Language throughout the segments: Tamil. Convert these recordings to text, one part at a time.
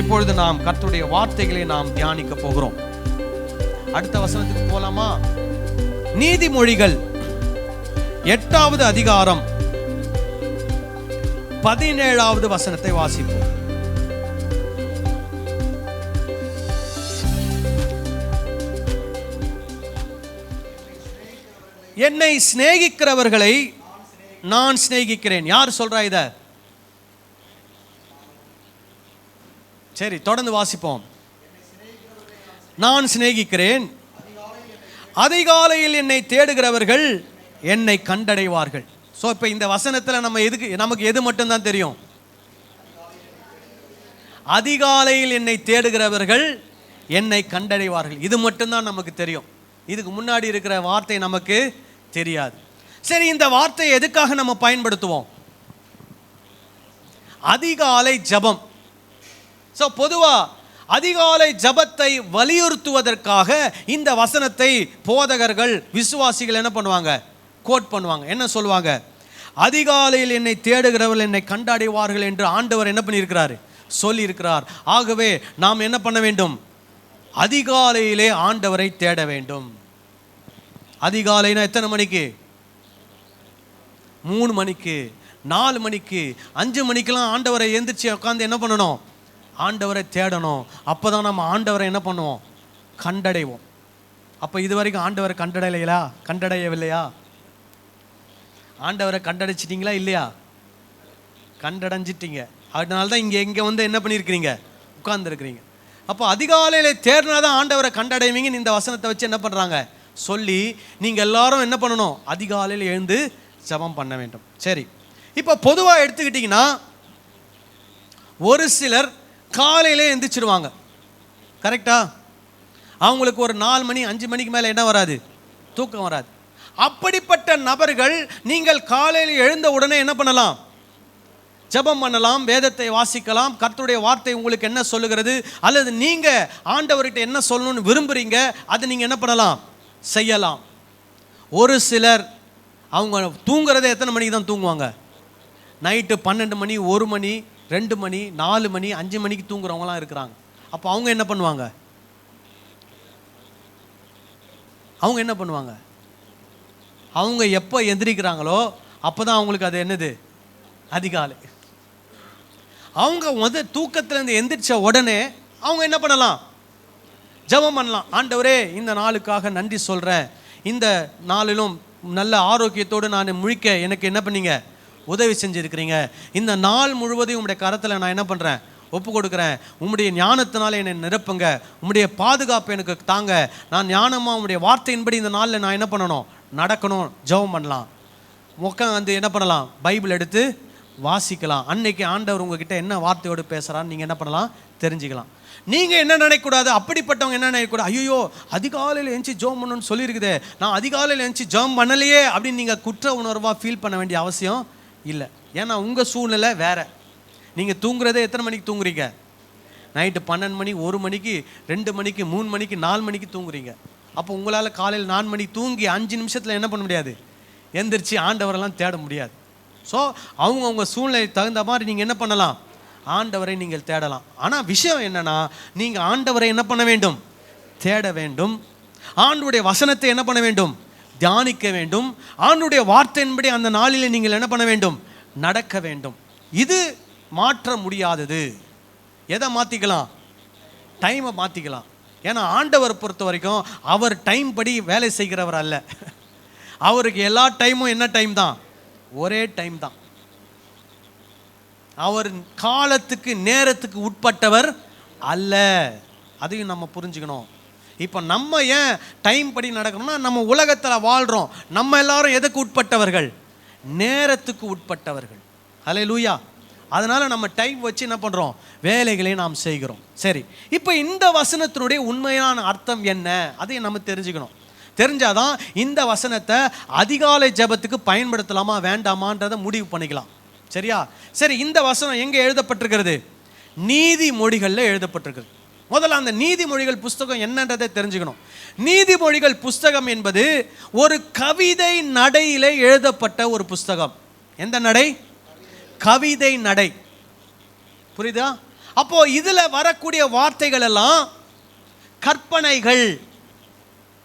இப்பொழுது நாம் கர்த்தருடைய வார்த்தைகளை நாம் தியானிக்க போகிறோம். அடுத்த வசனத்துக்கு போலாமா? நீதிமொழிகள் எட்டாவது அதிகாரம் பதினேழாவது வசனத்தை வாசிப்போம். என்னை சிநேகிக்கிறவர்களை நான் சிநேகிக்கிறேன். யார் சொல்றா இதை? சரி தொடர்ந்து வாசிப்போம். நான் சிநேகிக்கிறேன். அதிகாலையில் என்னை தேடுகிறவர்கள் என்னை கண்டடைவார்கள். ஸோ இப்போ இந்த வசனத்தில் நம்ம எதுக்கு நமக்கு எது மட்டும்தான் தெரியும்? அதிகாலையில் என்னை தேடுகிறவர்கள் என்னை கண்டடைவார்கள். இது மட்டும்தான் நமக்கு தெரியும். இதுக்கு முன்னாடி இருக்கிற வார்த்தை நமக்கு தெரியாது. சரி இந்த வார்த்தையை எதுக்காக நம்ம பயன்படுத்துவோம்? அதிகாலை ஜபம். ஸோ பொதுவாக அதிகாலை ஜபத்தை வலியுறுத்துவதற்காக இந்த வசனத்தை போதகர்கள் விசுவாசிகள் என்ன பண்ணுவாங்க? கோட் பண்ணுவாங்க. என்ன சொல்லுவாங்க? அதிகாலையில் என்னை தேடுகிறவர்கள் என்னை கண்டாடிவார்கள் என்று ஆண்டவர் என்ன பண்ணியிருக்கிறார்? சொல்லியிருக்கிறார். ஆகவே நாம் என்ன பண்ண வேண்டும்? அதிகாலையிலே ஆண்டவரை தேட வேண்டும். அதிகாலைனா எத்தனை மணிக்கு? மூணு மணிக்கு நாலு மணிக்கு அஞ்சு மணிக்கெல்லாம் ஆண்டவரை எந்திரிச்சு உட்காந்து என்ன பண்ணணும்? ஆண்டவரை தேடணும். அப்போ தான் நம்ம ஆண்டவரை என்ன பண்ணுவோம்? கண்டடைவோம். அப்போ இது வரைக்கும் ஆண்டவரை கண்டடையலையா? கண்டடையவில்லையா? ஆண்டவரை கண்டடைச்சிட்டிங்களா? இல்லையா? கண்டடைஞ்சிட்டீங்க. அதனால தான் இங்கே இங்கே வந்து என்ன பண்ணியிருக்கிறீங்க? உட்கார்ந்துருக்கிறீங்க. அப்போ அதிகாலையில் தேடினா தான் ஆண்டவரை கண்டடைவீங்கன்னு இந்த வசனத்தை வச்சு என்ன பண்ணுறாங்க சொல்லி நீங்கள் எல்லாரும் என்ன பண்ணணும்? அதிகாலையில் எழுந்து ஜெபம் பண்ண வேண்டும். சரி. இப்போ பொதுவாக எடுத்துக்கிட்டிங்கன்னா ஒரு சிலர் காலையிலே எந்திரிச்சிடுவாங்க கரெக்டா அவங்களுக்கு ஒரு நாலு மணி அஞ்சு மணிக்கு மேலே என்ன வராது. தூக்கம் வராது. அப்படிப்பட்ட நபர்கள் நீங்கள் காலையில் எழுந்த உடனே என்ன பண்ணலாம்? ஜெபம் பண்ணலாம் வேதத்தை வாசிக்கலாம் கர்த்தருடைய வார்த்தை உங்களுக்கு என்ன சொல்லுகிறது அல்லது நீங்கள் ஆண்டவர்கிட்ட என்ன சொல்லணும்னு விரும்புகிறீங்க அதை நீங்கள் என்ன பண்ணலாம்? செய்யலாம். ஒரு சிலர் அவங்க தூங்குறதே எத்தனை மணிக்கு தான் தூங்குவாங்க? நைட்டு பன்னெண்டு மணி ஒரு மணி ரெண்டு மணி நாலு மணி அஞ்சு மணிக்கு தூங்குறவங்களாம் இருக்கிறாங்க. அப்போ அவங்க என்ன பண்ணுவாங்க? அவங்க என்ன பண்ணுவாங்க? அவங்க எப்போ எந்திரிக்கிறாங்களோ அப்போ தான் அவங்களுக்கு அது என்னது? அதிகாலை. அவங்க முத தூக்கத்துலேருந்து எந்திரிச்ச உடனே அவங்க என்ன பண்ணலாம்? ஜெபம் பண்ணலாம். ஆண்டவரே இந்த நாளுக்காக நன்றி சொல்கிறேன் இந்த நாளிலும் நல்ல ஆரோக்கியத்தோடு நான் முழிக்க எனக்கு என்ன பண்ணீங்க? உதவி செஞ்சுருக்கிறீங்க. இந்த நாள் முழுவதையும் உங்களுடைய கரத்தில் நான் என்ன பண்ணுறேன் ஒப்பு கொடுக்குறேன். உம்முடைய ஞானத்தினால என்னை நிரப்புங்க. உம்முடைய பாதுகாப்பு எனக்கு தாங்க. நான் ஞானமாக உங்களுடைய வார்த்தையின்படி இந்த நாளில் நான் என்ன பண்ணணும்? நடக்கணும். ஜெபம் பண்ணலாம். உட்காந்து என்ன பண்ணலாம்? பைபிள் எடுத்து வாசிக்கலாம். அன்னைக்கு ஆண்டவர் உங்ககிட்ட என்ன வார்த்தையோடு பேசுகிறான்னு நீங்கள் என்ன பண்ணலாம்? தெரிஞ்சுக்கலாம். நீங்கள் என்ன நினைக்கக்கூடாது? அப்படிப்பட்டவங்க என்ன நினைக்கக்கூடாது? ஐயோ அதிகாலையில் எழுந்துச்சி ஜோம் பண்ணணும்னு சொல்லியிருக்குதே. நான் அதிகாலையில் எழுந்துச்சி ஜோம் பண்ணலையே அப்படின்னு நீங்கள் குற்ற உணர்வாக ஃபீல் பண்ண வேண்டிய அவசியம் இல்லை. ஏன்னா உங்கள் சூழ்நிலை வேறு. நீங்கள் தூங்குறதே எத்தனை மணிக்கு தூங்குறீங்க? நைட்டு பன்னெண்டு மணி ஒரு மணிக்கு ரெண்டு மணிக்கு மூணு மணிக்கு நாலு மணிக்கு தூங்குறீங்க. அப்போ உங்களால் காலையில் நாலு மணிக்கு தூங்கி அஞ்சு நிமிஷத்தில் என்ன பண்ண முடியாது? எந்திரிச்சு ஆண்டவரெல்லாம் தேட முடியாது. ஸோ அவங்க அவங்க சூழ்நிலை தகுந்த மாதிரி நீங்கள் என்ன பண்ணலாம்? ஆண்டவரை நீங்கள் தேடலாம். ஆனால் விஷயம் என்னென்னா நீங்கள் ஆண்டவரை என்ன பண்ண வேண்டும்? தேட வேண்டும். ஆண்டுடைய வசனத்தை என்ன பண்ண வேண்டும்? தியானிக்க வேண்டும். ஆண்டுடைய வார்த்தையின்படி அந்த நாளில் நீங்கள் என்ன பண்ண வேண்டும்? நடக்க வேண்டும். இது மாற்ற முடியாதது. எதை மாற்றிக்கலாம் டைமை மாற்றிக்கலாம் ஏன்னா ஆண்டவர் பொறுத்த வரைக்கும் அவர் டைம் படி வேலை செய்கிறவர் அல்ல. அவருக்கு எல்லா டைமும் என்ன டைம் தான்? ஒரே டைம் தான். அவர் காலத்துக்கு நேரத்துக்கு உட்பட்டவர் அல்ல. அதையும் நம்ம புரிஞ்சுக்கணும். இப்போ நம்ம ஏன் டைம் படி நடக்கணும்னா நம்ம உலகத்தில் வாழ்கிறோம் நம்ம எல்லாரும் எதுக்கு உட்பட்டவர்கள்? நேரத்துக்கு உட்பட்டவர்கள். ஹலே லூயா அதனால் நம்ம டைம் வச்சு என்ன பண்ணுறோம் வேலைகளை நாம் செய்கிறோம். சரி. இப்போ இந்த வசனத்தினுடைய உண்மையான அர்த்தம் என்ன? அதையும் நம்ம தெரிஞ்சுக்கணும். தெரிஞ்சாதான் இந்த வசனத்தை அதிகாலை ஜெபத்துக்கு பயன்படுத்தலாமா வேண்டாமான்றதை முடிவு பண்ணிக்கலாம். சரியா? சரி இந்த வசனம் எங்கே எழுதப்பட்டிருக்கிறது? நீதி மொழிகளில் எழுதப்பட்டிருக்கிறது. முதல்ல அந்த நீதிமொழிகள் புஸ்தகம் என்னன்றதை தெரிஞ்சுக்கணும். நீதிமொழிகள் புஸ்தகம் என்பது ஒரு கவிதை நடையில் எழுதப்பட்ட ஒரு புஸ்தகம். எந்த நடை? கவிதை நடை. புரியுதா? அப்போ இதில் வரக்கூடிய வார்த்தைகள் எல்லாம் கற்பனைகள்.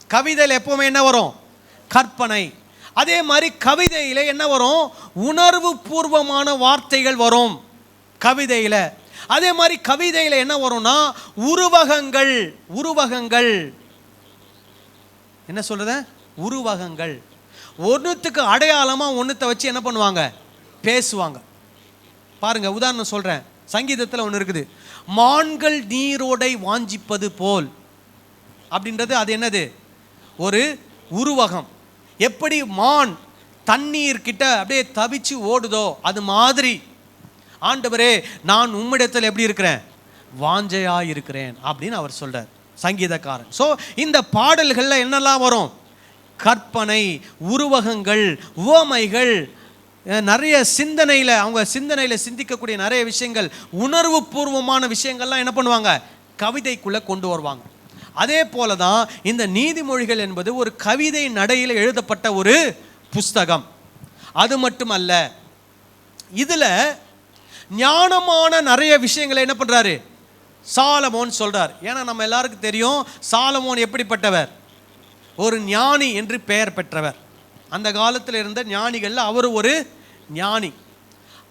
கவிதையில் எப்பவுமே என்ன வரும்? கற்பனை. அதே மாதிரி கவிதையில் என்ன வரும்? உணர்வு பூர்வமான வார்த்தைகள் வரும். கவிதையில். அதே மாதிரி கவிதையில் என்ன வரும்னா உருவகங்கள் உருவகங்கள். என்ன சொல்கிறது உருவகங்கள். ஒன்றுத்துக்கு அடையாளமாக ஒன்றுத்தை வச்சு என்ன பண்ணுவாங்க? பேசுவாங்க. பாருங்கள் உதாரணம் சொல்கிறேன் சங்கீதத்தில் ஒன்று இருக்குது. மான்கள் நீரோடை வாஞ்சிப்பது போல். அப்படின்றது அது என்னது? ஒரு உருவகம். எப்படி மான் தண்ணீர் கிட்ட அப்படியே தவிச்சு ஓடுதோ அது மாதிரி. ஆண்டவரே நான் உம்மிடத்தில் எப்படி இருக்கிறேன்? வாஞ்சையா இருக்கிறேன் அப்படின்னு அவர் சொல்றார் சங்கீதக்காரன். ஸோ இந்த பாடல்களில் என்னெல்லாம் வரும்? கற்பனை உருவகங்கள் உவமைகள் நிறைய சிந்தனையில் அவங்க சிந்தனையில் சிந்திக்கக்கூடிய நிறைய விஷயங்கள் உணர்வு பூர்வமான விஷயங்கள்லாம் என்ன பண்ணுவாங்க? கவிதைக்குள்ளே கொண்டு வருவாங்க. அதே போல தான் இந்த நீதிமொழிகள் என்பது ஒரு கவிதை நடையில் எழுதப்பட்ட ஒரு புஸ்தகம். அது மட்டுமல்ல இதில் ஞானமான நிறைய விஷயங்களை என்ன பண்ணுறாரு சாலமோன் சொல்கிறார் ஏன்னா நம்ம எல்லாருக்கும் தெரியும் சாலமோன் எப்படிப்பட்டவர்? ஒரு ஞானி என்று பெயர் பெற்றவர். அந்த காலத்தில் இருந்த ஞானிகளில் அவர் ஒரு ஞானி.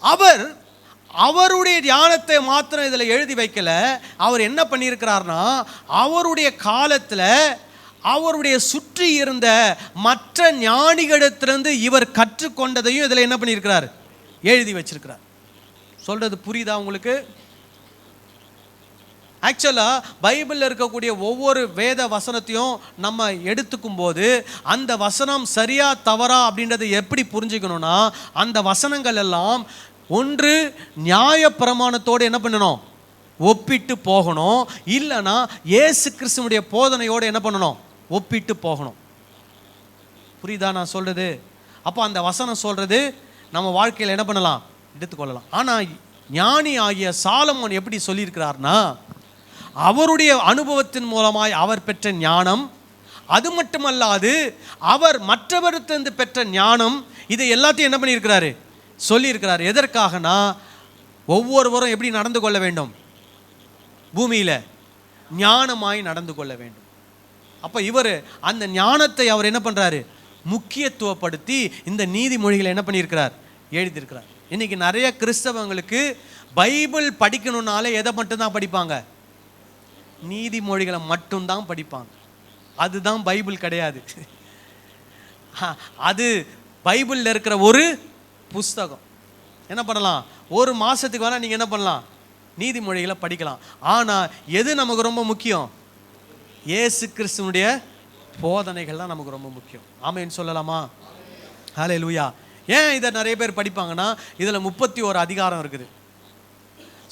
அவர் அவருடைய ஞானத்தை மாத்திரம் இதில் எழுதி வைக்கல. அவர் என்ன பண்ணியிருக்கிறார்னா அவருடைய காலத்தில் அவருடைய சுற்றி இருந்த மற்ற ஞானிகளிடத்திலிருந்து இவர் கற்றுக்கொண்டதையும் இதில் என்ன பண்ணியிருக்கிறார்? எழுதி வச்சிருக்கிறார். சொல்கிறது புரியுதா உங்களுக்கு? ஆக்சுவலாக பைபிளில் இருக்கக்கூடிய ஒவ்வொரு வேத வசனத்தையும் நம்ம எடுத்துக்கும் போது அந்த வசனம் சரியா தவறா அப்படின்றத எப்படி புரிஞ்சுக்கணும்னா அந்த வசனங்கள் எல்லாம் ஒன்று நியாய பிரமாணத்தோடு என்ன பண்ணணும்? ஒப்பிட்டு போகணும். இல்லைன்னா ஏசு கிறிஸ்துவனுடைய போதனையோடு என்ன பண்ணணும்? ஒப்பிட்டு போகணும். புரியுதா நான் சொல்கிறது அப்போ அந்த வசனம் சொல்கிறது நம்ம வாழ்க்கையில் என்ன பண்ணலாம்? எடுத்துக்கொள்ளலாம். ஆனால் ஞானி ஆகிய சாலமோன் எப்படி சொல்லியிருக்கிறார்னா அவருடைய அனுபவத்தின் மூலமாய் அவர் பெற்ற ஞானம் அது மட்டுமல்லாது அவர் மற்றவரிடத்திலிருந்து பெற்ற ஞானம் இதை எல்லாத்தையும் என்ன பண்ணியிருக்கிறாரு? சொல்லியிருக்கிறார். எதற்காகனா ஒவ்வொருவரும் எப்படி நடந்து கொள்ள வேண்டும்? பூமியில் ஞானமாய் நடந்து கொள்ள வேண்டும். அப்போ இவர் அந்த ஞானத்தை அவர் என்ன பண்ணுறாரு முக்கியத்துவப்படுத்தி இந்த நீதிமொழிகளை என்ன பண்ணியிருக்கிறார்? எழுதியிருக்கிறார். இன்னைக்கு நிறைய கிறிஸ்தவங்களுக்கு பைபிள் படிக்கணும்னாலே எதை மட்டும்தான் படிப்பாங்க? நீதிமொழிகளை மட்டும்தான் படிப்பாங்க. அதுதான் பைபிள் கிடையாது. அது பைபிளில் இருக்கிற ஒரு புஸ்தகம். என்ன பண்ணலாம்? ஒரு மாதத்துக்கு வேணால் நீங்கள் என்ன பண்ணலாம்? நீதிமொழிகளை படிக்கலாம். ஆனால் எது நமக்கு ரொம்ப முக்கியம்? ஏசு கிறிஸ்துவனுடைய போதனைகள் தான் நமக்கு ரொம்ப முக்கியம். ஆமைன்னு சொல்லலாமா? ஹலே லூயா ஏன் இதை நிறைய பேர் படிப்பாங்கன்னா இதில் முப்பத்தி ஒரு அதிகாரம் இருக்குது.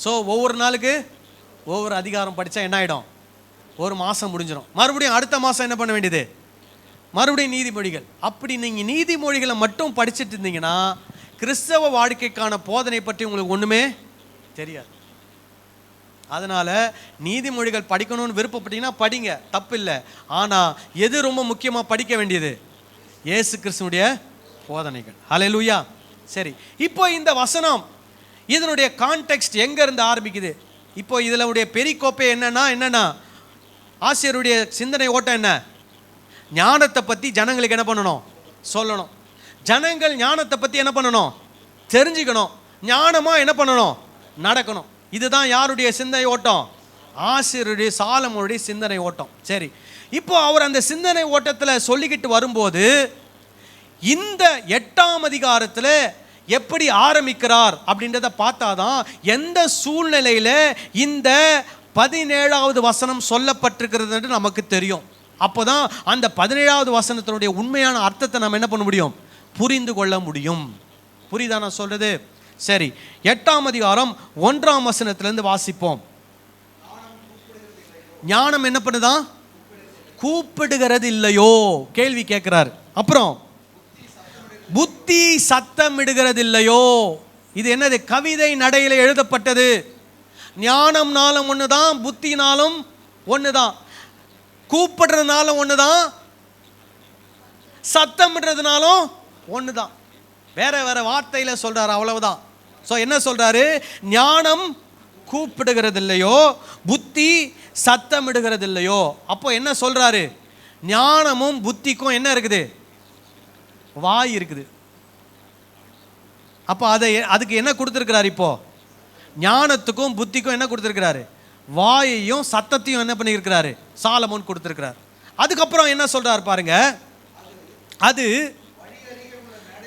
ஸோ ஒவ்வொரு நாளுக்கு ஒவ்வொரு அதிகாரம் படித்தா என்ன ஆகிடும் ஒரு மாதம் முடிஞ்சிடும் மறுபடியும் அடுத்த மாதம் என்ன பண்ண வேண்டியது? மறுபடியும் நீதிமொழிகள். அப்படி நீங்கள் நீதிமொழிகளை மட்டும் படிச்சுட்டு இருந்தீங்கன்னா கிறிஸ்தவ வாழ்க்கைக்கான போதனை பற்றி உங்களுக்கு ஒன்றுமே தெரியாது. அதனால் நீதிமொழிகள் படிக்கணும்னு விருப்பப்பட்டீங்கன்னா படிங்க. தப்பு இல்லை ஆனால் எது ரொம்ப முக்கியமாக படிக்க வேண்டியது? ஏசு கிறிஸ்துனுடைய போதனைகள். ஹலெலுயா சரி இப்போ இந்த வசனம் இதனுடைய கான்டெக்ஸ்ட் எங்கேருந்து ஆரம்பிக்குது? இப்போ இதில் உடைய பெரிக்கோப்பை என்னன்னா என்னன்னா ஆசிரியருடைய சிந்தனை ஓட்டம் என்ன? ஞானத்தை பற்றி ஜனங்களுக்கு என்ன பண்ணணும்? சொல்லணும். ஜனங்கள் ஞானத்தை பற்றி என்ன பண்ணணும்? தெரிஞ்சுக்கணும். ஞானமாக என்ன பண்ணணும்? நடக்கணும். இதுதான் யாருடைய சிந்தனை ஓட்டம்? ஆசிரியருடைய சாலமோடைய சிந்தனை ஓட்டம். சரி இப்போ அவர் அந்த சிந்தனை ஓட்டத்தில் சொல்லிக்கிட்டு வரும்போது இந்த எட்டாம் அதிகாரத்தில் எப்படி ஆரம்பிக்கிறார் அப்படின்றத பார்த்தாதான் எந்த சூழ்நிலையில் இந்த பதினேழாவது வசனம் சொல்லப்பட்டிருக்கிறது என்று நமக்கு தெரியும். அப்போ தான் அந்த பதினேழாவது வசனத்தினுடைய உண்மையான அர்த்தத்தை நம்ம என்ன பண்ண முடியும்? புரிந்து கொள்ள முடியும். புரியுதா நான் சொல்கிறது சரி எட்டாம் அதிகாரம் ஒன்றாம் வசனத்திலேருந்து வாசிப்போம். ஞானம் என்ன பண்ணுதான் கூப்பிடுகிறது இல்லையோ கேள்வி கேட்குறாரு. அப்புறம் புத்தி சத்தமிடுகிறது இல்லையோ இது என்னது? கவிதை நடையில் எழுதப்பட்டது. ஞானம்னாலும் ஒன்று தான் புத்தினாலும் ஒன்று தான் கூப்பிடுறதுனாலும் ஒன்று தான் சத்தமிடுறதுனாலும் ஒன்று தான் வேற வேற வார்த்தையில் சொல்கிறார் அவ்வளவுதான். ஸோ என்ன சொல்கிறாரு ஞானம் கூப்பிடுகிறதில்லையோ புத்தி சத்தமிடுகிறதில்லையோ அப்போ என்ன சொல்கிறாரு ஞானமும் புத்திக்கும் என்ன இருக்குது? வாய் இருக்குது. அப்போ அதை அதுக்கு என்ன கொடுத்துருக்கிறார் இப்போ? ஞானத்துக்கும் புத்திக்கும் என்ன கொடுத்துருக்கிறாரு? வாயையும் சத்தத்தையும் என்ன பண்ணியிருக்கிறாரு? சாலமோன் கொடுத்துருக்கிறார். அதுக்கப்புறம் என்ன சொல்றாரு பாருங்க. அது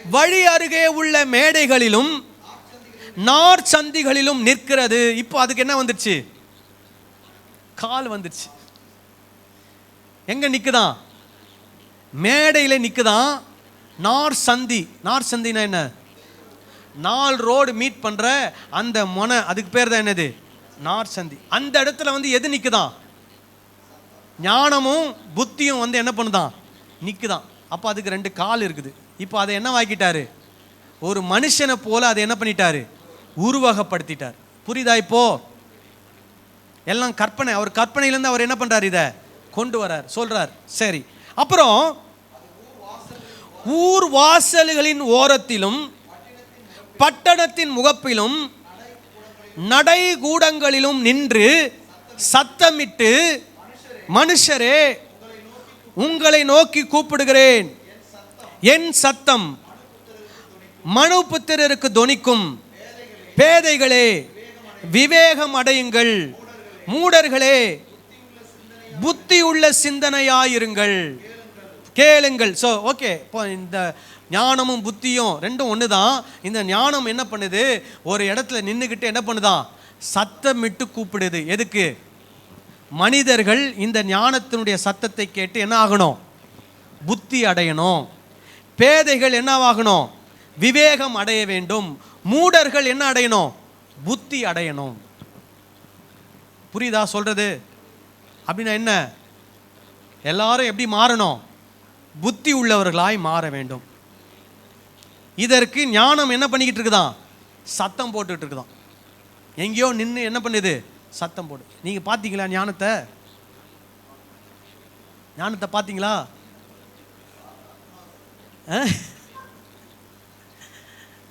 வழி அருகே உள்ள மேடைகளிலும் நார் சந்திகளிலும் நிற்கிறது. இப்போ அதுக்கு என்ன வந்துருச்சு? கால் வந்துருச்சு. எங்க நிற்குதான் மேடையில் நிற்குதான் நார் சந்தி. நார் சந்தினா என்ன? நாலு ரோடு மீட் பண்ணுற அந்த மொனை அதுக்கு பேர் தான் என்னது? நார் சந்தி. அந்த இடத்துல வந்து எது நிற்குதான் ஞானமும் புத்தியும் வந்து என்ன பண்ணுதான் நிற்குதான் அப்போ அதுக்கு ரெண்டு கால் இருக்குது. இப்போ அதை என்ன வாக்கிட்டாரு? ஒரு மனுஷனை போல அதை என்ன பண்ணிட்டாரு? உருவகப்படுத்திட்டார். புரியுதா இப்போ? எல்லாம் கற்பனை. அவர் கற்பனையிலேருந்து அவர் என்ன பண்ணுறார் இதை? கொண்டு வரார் சொல்கிறார் சரி. அப்புறம் ஊர் வாசல்களின் ஓரத்திலும் பட்டணத்தின் முகப்பிலும் நடைகூடங்களிலும் நின்று சத்தமிட்டு மனுஷரே உங்களை நோக்கி கூப்பிடுகிறேன். என் சத்தம் மனு புத்திரருக்கு தொனிக்கும் பேதைகளே விவேகம் அடையுங்கள். மூடர்களே புத்தி உள்ள சிந்தனையாயிருங்கள். கேளுங்கள். ஸோ ஓகே இப்போ இந்த ஞானமும் புத்தியும் ரெண்டும் ஒன்று தான் இந்த ஞானம் என்ன பண்ணுது? ஒரு இடத்துல நின்றுக்கிட்டு என்ன பண்ணுதான் சத்தமிட்டு கூப்பிடுது. எதுக்கு? மனிதர்கள் இந்த ஞானத்தினுடைய சத்தத்தை கேட்டு என்ன ஆகணும்? புத்தி அடையணும். பேதைகள் என்னவாகணும்? விவேகம் அடைய வேண்டும். மூடர்கள் என்ன அடையணும்? புத்தி அடையணும். புரியுதா சொல்றது? அப்படின்னா என்ன? எல்லாரும் எப்படி மாறணும்? புத்தி உள்ளவர்களாய் மாற வேண்டும். இதற்கு ஞானம் என்ன பண்ணிக்கிட்டு இருக்குதான்? சத்தம் போட்டுட்டு இருக்குதான். எங்கேயோ நின்று என்ன பண்ணுது? சத்தம் போடு. நீங்கள் பார்த்தீங்களா ஞானத்தை? ஞானத்தை பார்த்தீங்களா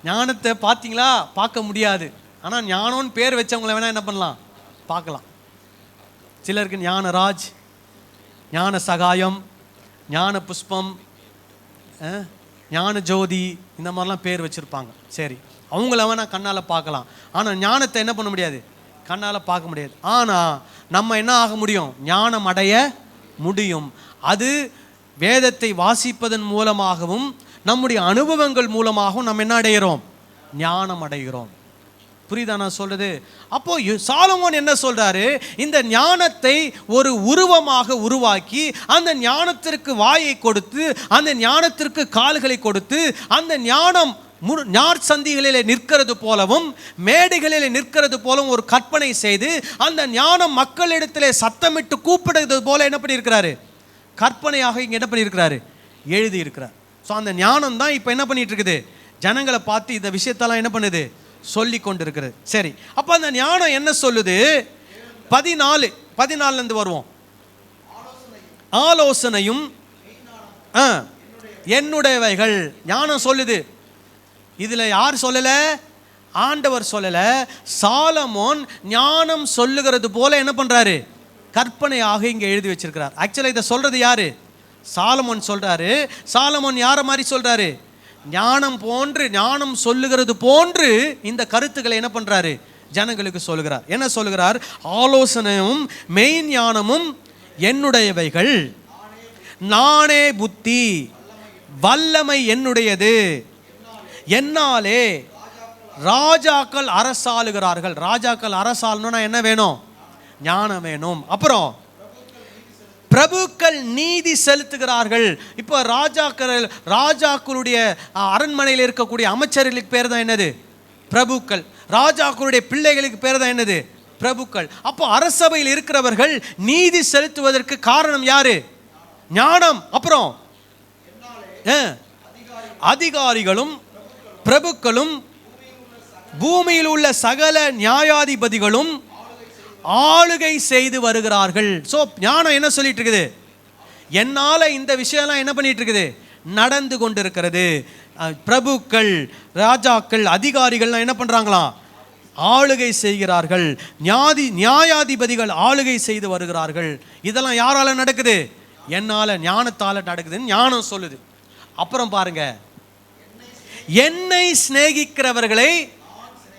ஞானத்தை பார்த்தீங்களா பார்க்க முடியாது. ஆனால் ஞானம்னு பேர் வச்சவங்கள வேணால் என்ன பண்ணலாம்? பார்க்கலாம் சிலருக்கு ஞானராஜ் ஞான சகாயம் ஞான புஷ்பம் ஞான ஜோதி இந்த மாதிரிலாம் பேர் வச்சுருப்பாங்க. சரி அவங்கள வேணால் கண்ணால் பார்க்கலாம். ஆனால் ஞானத்தை என்ன பண்ண முடியாது? கண்ணால் பார்க்க முடியாது. ஆனால் நம்ம என்ன ஆக முடியும்? ஞானம் அடைய முடியும். அது வேதத்தை வாசிப்பதன் மூலமாகவும் நம்முடைய அனுபவங்கள் மூலமாகவும் நம்ம என்ன அடைகிறோம் ஞானம் அடைகிறோம். புரியுதா நான் சொல்கிறது அப்போ சாலமோன் என்ன சொல்கிறாரு இந்த ஞானத்தை ஒரு உருவமாக உருவாக்கி அந்த ஞானத்திற்கு வாயை கொடுத்து அந்த ஞானத்திற்கு கால்களை கொடுத்து அந்த ஞானம் முரு ஞார் சந்திகளிலே நிற்கிறது போலவும் மேடைகளிலே நிற்கிறது போலவும் ஒரு கற்பனை செய்து அந்த ஞானம் மக்களிடத்திலே சத்தமிட்டு கூப்பிடுறது போல என்ன பண்ணியிருக்கிறாரு? கற்பனையாக இங்கே என்ன பண்ணியிருக்கிறாரு? எழுதி இருக்கிறார் ஸோ அந்த ஞானம் தான் இப்போ என்ன பண்ணிட்டு இருக்குது? ஜனங்களை பார்த்து இந்த விஷயத்தெல்லாம் என்ன பண்ணுது? சொல்லி கொண்டு இருக்கிறது சரி அப்போ அந்த ஞானம் என்ன சொல்லுது? பதினாலு பதினாலுலேருந்து வருவோம். ஆலோசனையும் என்னுடையவைகள். ஞானம் சொல்லுது. இதில் யார் சொல்லலை? ஆண்டவர் சொல்லலை. சாலமோன் ஞானம் சொல்லுகிறது போல என்ன பண்ணுறாரு கற்பனையாக இங்கே எழுதி வச்சிருக்கிறார். ஆக்சுவலாக இதை சொல்கிறது யாரு? சாலமோன் சொல்றாரு. சாலமோன் யாரை மாதிரி சொல்றாரு? ஞானம் போன்று ஞானம் சொல்லுகிறது போன்று இந்த கருத்துக்களை என்ன பண்றாரு? ஜனங்களுக்கு சொல்லுகிறார். என்ன சொல்லுகிறார்? ஆலோசனையும் மெய் ஞானமும் என்னுடையவைகள். நானே புத்தி வல்லமை என்னுடையது. என்னாலே ராஜாக்கள் அரசாளுகிறார்கள். ராஜாக்கள் அரசாளணும்னா என்ன வேணும்? ஞானம் வேணும். அப்புறம் பிரபுக்கள் நீதி செலுத்துகிறார்கள். இப்போ ராஜாக்கள் ராஜாக்களுடைய அரண்மனையில் இருக்கக்கூடிய அமைச்சர்களுக்கு பேர் தான் என்னது? பிரபுக்கள். ராஜாக்களுடைய பிள்ளைகளுக்கு பேர் தான் என்னது? பிரபுக்கள். அப்போ அரசபையில் இருக்கிறவர்கள் நீதி செலுத்துவதற்கு காரணம் யாரு? ஞானம். அப்புறம்? அதிகாரிகளும் பிரபுக்களும் பூமியில் உள்ள சகல நியாயாதிபதிகளும் ஆளுகை செய்து வருகிறார்கள். ஸோ ஞானம் என்ன சொல்லிட்டு இருக்குது என்னால் இந்த விஷயம்லாம் என்ன பண்ணிட்டு இருக்குது நடந்து கொண்டிருக்கிறது. பிரபுக்கள் ராஜாக்கள் அதிகாரிகள்லாம் என்ன பண்ணுறாங்களாம் ஆளுகை செய்கிறார்கள். ஞாதி நியாயாதிபதிகள் ஆளுகை செய்து வருகிறார்கள். இதெல்லாம் யாரால நடக்குது? என்னால ஞானத்தால நடக்குதுன்னு ஞானம் சொல்லுது. அப்புறம் பாருங்க. என்னை சிநேகிக்கிறவர்களை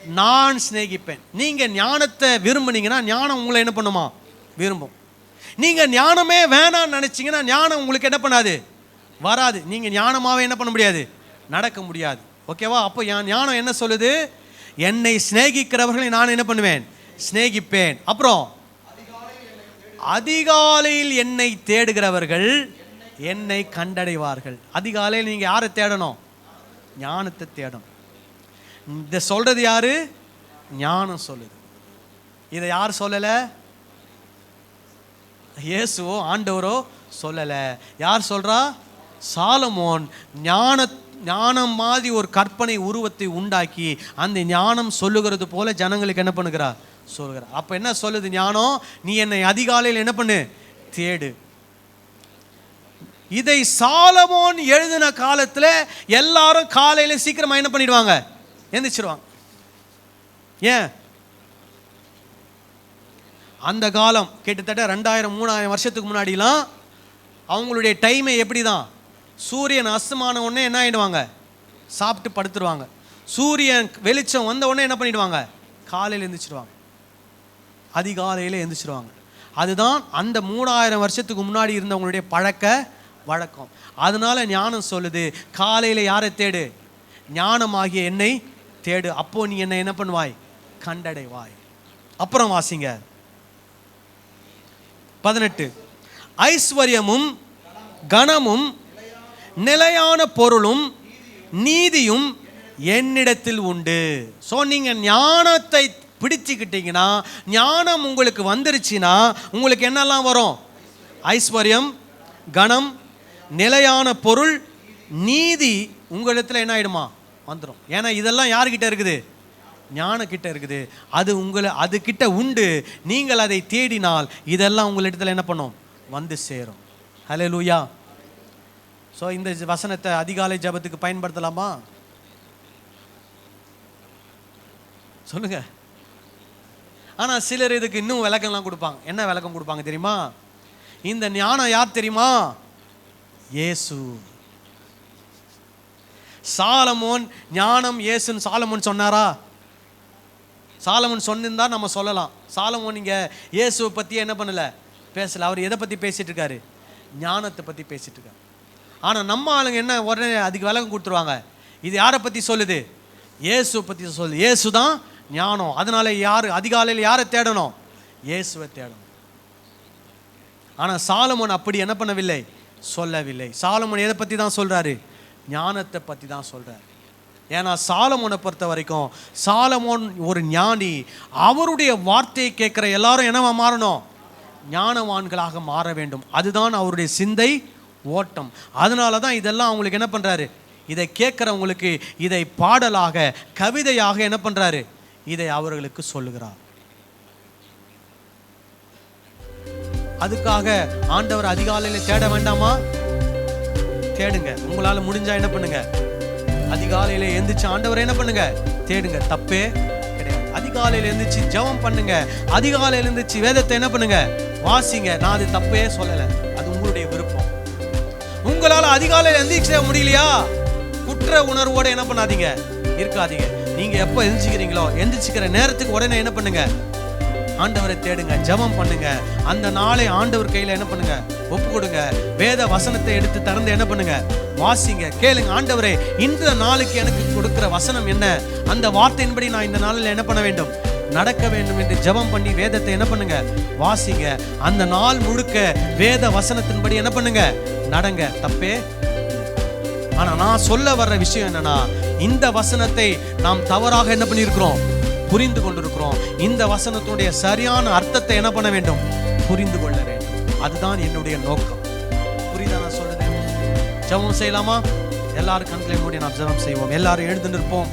நான் சிநேகிப்பேன். நீங்கள் ஞானத்தை விரும்புனீங்கன்னா ஞானம் உங்களை என்ன பண்ணுமா? விரும்பும். நீங்கள் ஞானமே வேணாம்னு நினச்சிங்கன்னா ஞானம் உங்களுக்கு என்ன பண்ணாது? வராது. நீங்கள் ஞானமாகவே என்ன பண்ண முடியாது? நடக்க முடியாது. ஓகேவா? அப்போ என் ஞானம் என்ன சொல்லுது? என்னை சிநேகிக்கிறவர்களை நான் என்ன பண்ணுவேன்? சிநேகிப்பேன். அப்புறம் அதிகாலையில் என்னை தேடுகிறவர்கள் என்னை கண்டடைவார்கள். அதிகாலையில் நீங்கள் யாரை தேடணும்? ஞானத்தை தேடணும். இதை சொல்றது யாரு? ஞானம் சொல்லுது. இதை யார் சொல்லல? இயேசுவோ ஆண்டவரோ சொல்லல. யார் சொல்றா? சாலமோன். ஞான ஞானம் மாதிரி ஒரு கற்பனை உருவத்தை உண்டாக்கி அந்த ஞானம் சொல்லுகிறது போல ஜனங்களுக்கு என்ன பண்ணுகிறா? சொல்கிறார் அப்ப என்ன சொல்லுது ஞானம்? நீ என்னை அதிகாலையில் என்ன பண்ணு? தேடு. இதை சாலமோன் எழுதின காலத்தில் எல்லாரும் காலையில் சீக்கிரமாக என்ன பண்ணிடுவாங்க? எந்திரிச்சிருவாங்க ஏன்? அந்த காலம் கிட்டத்தட்ட ரெண்டாயிரம் மூணாயிரம் வருஷத்துக்கு முன்னாடிலாம் அவங்களுடைய டைமை எப்படி தான் சூரியன் அஸ்தமான உடனே என்ன ஆகிடுவாங்க சாப்பிட்டு படுத்துருவாங்க. சூரியன் வெளிச்சம் வந்த உடனே என்ன பண்ணிடுவாங்க? காலையில் எழுந்திரிச்சிருவாங்க அதிகாலையில் எழுந்திரிச்சிருவாங்க அதுதான் அந்த மூணாயிரம் வருஷத்துக்கு முன்னாடி இருந்தவங்களுடைய பழக்க வழக்கம். அதனால ஞானம் சொல்லுது காலையில் யாரை தேடு? ஞானமாகிய என்னை தேடு. அப்போ நீ என்னை என்ன பண்ணுவாய்? கண்டடைவாய். அப்புறம் வாசிங்க. பதினெட்டு. ஐஸ்வர்யமும் கனமும் நிலையான பொருளும் நீதியும் என்னிடத்தில் உண்டு. ஸோ நீங்கள் ஞானத்தை பிடிச்சிக்கிட்டீங்கன்னா ஞானம் உங்களுக்கு வந்துருச்சுன்னா உங்களுக்கு என்னெல்லாம் வரும்? ஐஸ்வர்யம் கணம் நிலையான பொருள் நீதி உங்களிடத்தில் என்ன ஆயிடுமா? வந்துடும் ஏன்னா இதெல்லாம் யாருக்கிட்ட இருக்குது? ஞானக்கிட்ட இருக்குது. அது உங்களை அது கிட்ட உண்டு. நீங்கள் அதை தேடினால் இதெல்லாம் உங்களிடத்தில் என்ன பண்ணும்? வந்து சேரும். ஹலே லூயா ஸோ இந்த வசனத்தை அதிகாலை ஜபத்துக்கு பயன்படுத்தலாமா? சொல்லுங்க. ஆனால் சிலர் இதுக்கு இன்னும் விளக்கம்லாம் கொடுப்பாங்க. என்ன விளக்கம் கொடுப்பாங்க தெரியுமா? இந்த ஞானம் யார் தெரியுமா? இயேசு. சாலமோன் ஞானம் இயேசுன்னு சாலமோன் சொன்னாரா? சாலமோன் சொன்னிருந்தா நம்ம சொல்லலாம். சாலமோன் இங்கே இயேசுவை பற்றியே என்ன பண்ணலை? பேசலை. அவர் எதை பற்றி பேசிட்டு இருக்காரு? ஞானத்தை பற்றி பேசிட்டு இருக்காரு. ஆனால் நம்ம ஆளுங்க என்ன உடனே அதுக்கு விலகம் கொடுத்துருவாங்க? இது யாரை பற்றி சொல்லுது? இயேசுவை பற்றி சொல்லுது. இயேசு தான் ஞானம். அதனால யார் அதிகாலையில் யாரை தேடணும்? இயேசுவை தேடணும். ஆனால் சாலமோன் அப்படி என்ன பண்ணவில்லை? சொல்லவில்லை. சாலமோன் எதை பற்றி தான் சொல்கிறாரு ஞானத்தை பற்றி தான் சொல்கிறார் ஏன்னா சாலமோனை பொறுத்த வரைக்கும் சாலமோன் ஒரு ஞானி. அவருடைய வார்த்தையை கேட்குற எல்லாரும் என்னவா மாறணும்? ஞானவான்களாக மாற வேண்டும். அதுதான் அவருடைய சிந்தை ஓட்டம். அதனால தான் இதெல்லாம் அவங்களுக்கு என்ன பண்ணுறாரு இதை கேட்குறவங்களுக்கு இதை பாடலாக கவிதையாக என்ன பண்ணுறாரு இதை அவர்களுக்கு சொல்லுகிறார். அதுக்காக ஆண்டவர் அதிகாலையில் தேட வேண்டாமா? தேடுங்க. உங்களால முடிஞ்சா என்ன பண்ணுங்க? அதிகாலையில எந்திரிச்சு ஆண்டவரை என்ன பண்ணுங்க? தேடுங்க. தப்பே கிடையாது. அதிகாலையில எந்திரிச்சு ஜெபம் பண்ணுங்க. அதிகாலையில எந்திரிச்சு வேதத்தை என்ன பண்ணுங்க? வாசிங்க. நான் அது தப்பே சொல்லல. அது உங்களுடைய விருப்பம். உங்களால அதிகாலையில எந்திரிக்க முடியலையா? குற்ற உணர்வோட என்ன பண்ணாதீங்க? இருக்காதீங்க நீங்க எப்போ எந்திரிக்கிறீங்களோ எந்திரிச்சுக்கிற நேரத்துக்கு உடனே என்ன பண்ணுங்க? ஆண்டவரை தேடுங்க ஜெபம் பண்ணுங்க. அந்த நாளை ஆண்டவர் கையில என்ன பண்ணுங்க? ஒப்பு கொடுங்க. வேத வசனத்தை எடுத்து திறந்து என்ன பண்ணுங்க? வாசிங்க கேளுங்க. ஆண்டவரே இந்த நாளுக்கு எனக்கு கொடுக்கிற வசனம் என்ன? அந்த வார்த்தையின்படி நான் இந்த நாளில் என்ன பண்ண வேண்டும்? நடக்க வேண்டும் என்று ஜெபம் பண்ணி வேதத்தை என்ன பண்ணுங்க? வாசிங்க. அந்த நாள் முழுக்க வேத வசனத்தின்படி என்ன பண்ணுங்க? நடங்க. தப்பே? ஆனா நான் சொல்ல வர்ற விஷயம் என்னன்னா இந்த வசனத்தை நாம் தவறாக என்ன பண்ணியிருக்கிறோம்? புரிந்து கொண்டிருக்கிறோம். இந்த வசனத்துடைய சரியான அர்த்தத்தை என்ன பண்ண வேண்டும்? புரிந்து கொள்ள வேண்டும். அதுதான் என்னுடைய நோக்கம். புரியுதா நான் சொல்லுங்க ஜபம் செய்யலாமா? எல்லாரும் கண்களை மூடி நாம் ஜபம் செய்வோம். எல்லாரும் எழுந்து நிற்போம்.